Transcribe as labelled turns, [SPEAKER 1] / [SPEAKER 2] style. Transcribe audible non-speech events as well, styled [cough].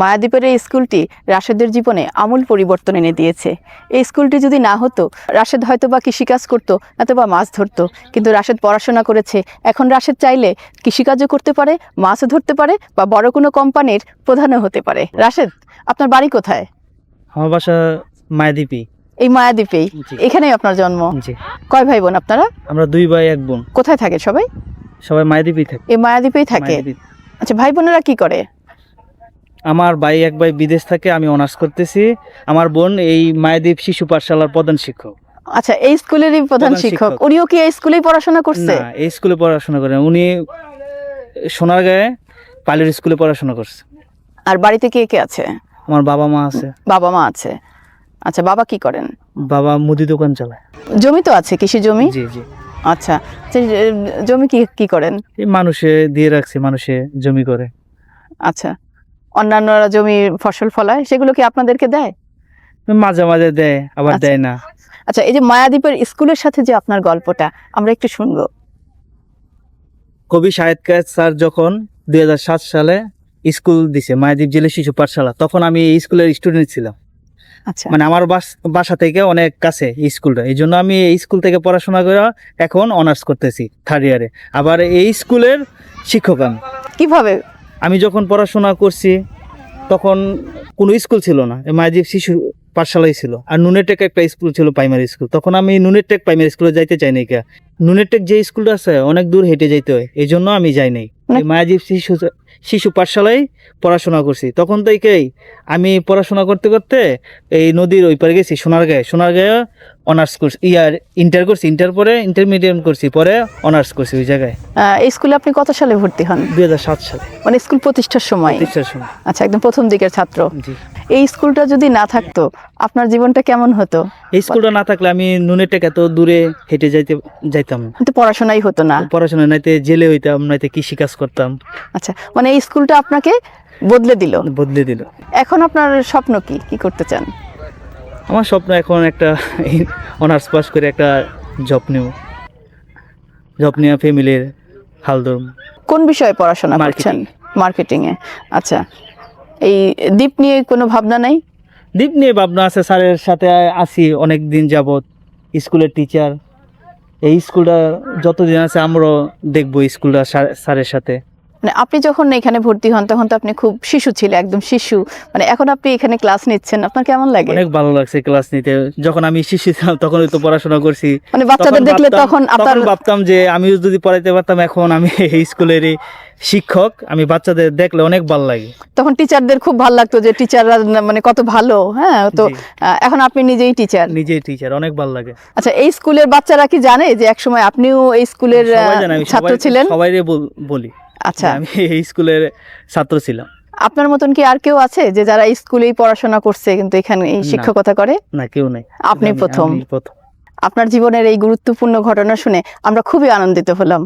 [SPEAKER 1] মায়াদ্বীপের এই স্কুলটি রাশেদের জীবনে আমূল পরিবর্তন এনে দিয়েছে। এই স্কুলটি যদি না হতো রাশেদ হয়তো বা কৃষিকাজ করতো নয়তোবা মাছ ধরতো। কিন্তু রাশেদ পড়াশোনা করেছে। এখন রাশেদ চাইলে কৃষিকাজও করতে পারে মাছও ধরতে পারে বা বড় কোনো কোম্পানির প্রধানও হতে পারে। রাশেদ আপনার বাড়ি কোথায়?
[SPEAKER 2] আমার বাসা মায়াদ্বীপী
[SPEAKER 1] এই মায়াদ্বীপেই এখানেই আপনার জন্ম? কয় ভাই বোন আপনারা?
[SPEAKER 2] আমরা দুই ভাই এক বোন।
[SPEAKER 1] কোথায় থাকে সবাই?
[SPEAKER 2] সবাই মায়াদ্বীপী থাকে।
[SPEAKER 1] এই মায়াদ্বীপেই থাকে। আচ্ছা ভাই বোনেরা কি করে?
[SPEAKER 2] আমার ভাই এক ভাই বিদেশ থাকে আমি অনার্স করতেছি। আমার বোন এই মায়াদ্বীপ শিশু পাঠশালার প্রধান শিক্ষক।
[SPEAKER 1] আচ্ছা এই স্কুলেরই প্রধান শিক্ষক। উনিও কি এই স্কুলেই পড়াশোনা করছে?
[SPEAKER 2] না এই স্কুলে পড়াশোনা করেন উনি সোনারগাঁয়ে পালির স্কুলে পড়াশোনা করছে।
[SPEAKER 1] আর বাড়িতে কে কে আছে?
[SPEAKER 2] আমার বাবা মা আছে।
[SPEAKER 1] বাবা মা আছে। আচ্ছা বাবা কি করেন?
[SPEAKER 2] বাবা মুদি দোকান চালায়।
[SPEAKER 1] জমি তো আছে কৃষি জমি?
[SPEAKER 2] জি জি।
[SPEAKER 1] আচ্ছা জমি কি কি করেন?
[SPEAKER 2] এই মানুষে দিয়ে রাখছে মানুষে জমি করে।
[SPEAKER 1] আচ্ছা অন্যান্যরা জমি ফসল ফলায় সেগুলো কি আপনাদেরকে দেয়?
[SPEAKER 2] মাঝে মাঝে দেয় আবার
[SPEAKER 1] আচ্ছা।
[SPEAKER 2] দেয় না।
[SPEAKER 1] আচ্ছা এই যে মায়াদ্বীপের স্কুলের সাথে যে আপনার গল্পটা আমরা একটু শুনব।
[SPEAKER 2] কবি শাহেদ কায়েদ স্যার যখন দুই হাজার সাত সালে স্কুল দিছে মায়াদ্বীপ জেলা শিশু পাঠশালা তখন আমি এই স্কুলের স্টুডেন্ট ছিলাম।
[SPEAKER 1] আচ্ছা।
[SPEAKER 2] মানে আমার বাস- বাসা থেকে অনেক কাছে এই স্কুলটা এই জন্য আমি এই স্কুল থেকে পড়াশোনা করে এখন অনার্স করতেছি থার্ড ইয়ারে আবার এই স্কুলের শিক্ষক আমি।
[SPEAKER 1] কীভাবে?
[SPEAKER 2] আমি যখন পড়াশোনা করছি তখন কোনো স্কুল ছিল না মাঝিব শিশু পাঠশালাই ছিল। আর নুনেটেক একটা স্কুল ছিল, প্রাইমারি স্কুল। তখন আমি নুনেটেক প্রাইমারি স্কুলে যাইতে চাই নাই কে। নুনেটেক যে স্কুলটা আছে, অনেক দূর হেঁটে যাইতে হয় এই জন্য আমি যাই নাই।
[SPEAKER 1] মানে-
[SPEAKER 2] মায়াদ্বীপ শিশু শিশু পাঠশালায় পড়াশোনা করছি। তখন তো এই আমি পড়াশোনা করতে করতে এই নদীর ওই পারে গেছি সোনারগাঁয়ে। সোনারগাঁয়ে অনার্স করছি ইয়ার ইন্টার করছি। ইন্টার পরে ইন্টারমিডিয়েট করছি পরে অনার্স করছি ওই জায়গায়।
[SPEAKER 1] স্কুলে আপনি কত সালে ভর্তি হন?
[SPEAKER 2] দুই হাজার সাত সালে।
[SPEAKER 1] মানে স্কুল প্রতিষ্ঠার সময়?
[SPEAKER 2] প্রতিষ্ঠার সময়।
[SPEAKER 1] আচ্ছা একদম প্রথম দিকের ছাত্র। এই স্কুলটা যদি না থাকতো আপনার জীবনটা কেমন হতো?
[SPEAKER 2] এই স্কুলটা না থাকলে আমি নুনেটেক এত দূরে হেঁটে যাইতে যাইতাম।
[SPEAKER 1] কিন্তু পড়াশোনাই হতো না।
[SPEAKER 2] পড়াশোনা নাইতে জেলে হইতাম নাইতে কৃষি কাজ করতাম।
[SPEAKER 1] আচ্ছা মানে এই স্কুলটা আপনাকে বদলে দিল?
[SPEAKER 2] বদলে দিল।
[SPEAKER 1] এখন আপনার স্বপ্ন কি? কি করতে চান?
[SPEAKER 2] আমার স্বপ্ন এখন একটা [laughs] অনার্স পাস করে একটা জব নেব। জব নিয়ে ফ্যামিলির হাল
[SPEAKER 1] কোন বিষয়ে পড়াশোনা করছেন?
[SPEAKER 2] Marketing.
[SPEAKER 1] মার্কেটিং এ আচ্ছা এই দ্বীপ নিয়ে কোনো ভাবনা নাই?
[SPEAKER 2] দ্বীপ নিয়ে ভাবনা আছে, স্যারের সাথে আছি অনেক দিন যাবৎ, স্কুলের টিচার এই স্কুলটা যতদিন আছে, আমরাও দেখব স্কুলটা স্যার- স্যারের সাথে।
[SPEAKER 1] মানে আপনি যখন এখানে ভর্তি হন তখন তো আপনি খুব শিশু ছিলেন একদম শিশু। মানে এখন আপনি এখানে ক্লাস নিচ্ছেন আপনার কেমন লাগে?
[SPEAKER 2] অনেক ভালো লাগছে ক্লাস নিতে। যখন আমি শিশু ছিলাম তখন তো পড়াশোনা করছি।
[SPEAKER 1] মানে বাচ্চাদের দেখলে তখন আপনার
[SPEAKER 2] ভাবতাম যে আমিও যদি পড়াইতে পারতাম এখন আমি [laughs] এই স্কুলেরই শিক্ষক। আমি বাচ্চাদের দেখলে অনেক ভালো লাগে।
[SPEAKER 1] তখন টিচারদের খুব ভালো লাগতো যে টিচাররা মানে কত ভালো। হ্যাঁ তো এখন আপনি নিজেই টিচার
[SPEAKER 2] নিজেই টিচার অনেক ভালো লাগে।
[SPEAKER 1] আচ্ছা এই স্কুলের বাচ্চারা কি জানে যে একসময় আপনিও এই স্কুলের
[SPEAKER 2] সবাই আমি
[SPEAKER 1] ছাত্র ছিলেন?
[SPEAKER 2] সবাইরে বলি।
[SPEAKER 1] আচ্ছা।
[SPEAKER 2] আমি এই স্কুলের ছাত্র ছিলাম।
[SPEAKER 1] আপনার মতন কি আর কেউ আছে যে যারা স্কুলেই পড়াশোনা করছে কিন্তু এখানে এই শিক্ষকতা করে?
[SPEAKER 2] না কেউ নেই।
[SPEAKER 1] আপনি প্রথম।
[SPEAKER 2] প্রথম।
[SPEAKER 1] আপনার জীবনের এই গুরুত্বপূর্ণ ঘটনা শুনে আমরা খুবই আনন্দিত হলাম।